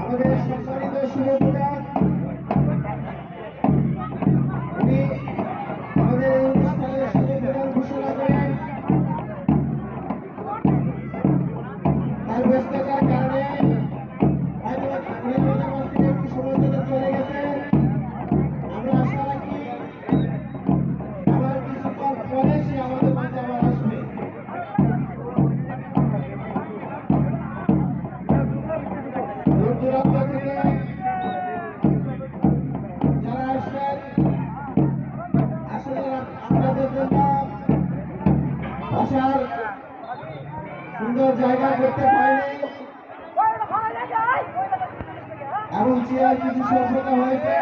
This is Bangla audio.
আমাদের সম্মানিত শুভেচ্ছা উনি আমাদের এই অনুষ্ঠানের শুভেচ্ছা ঘোষণা করেন তার ব্যস্ততা বসার সুন্দর জায়গা করতে পারেনি। এবং চেয়ার কিছু স্বল্পতা হয়েছে।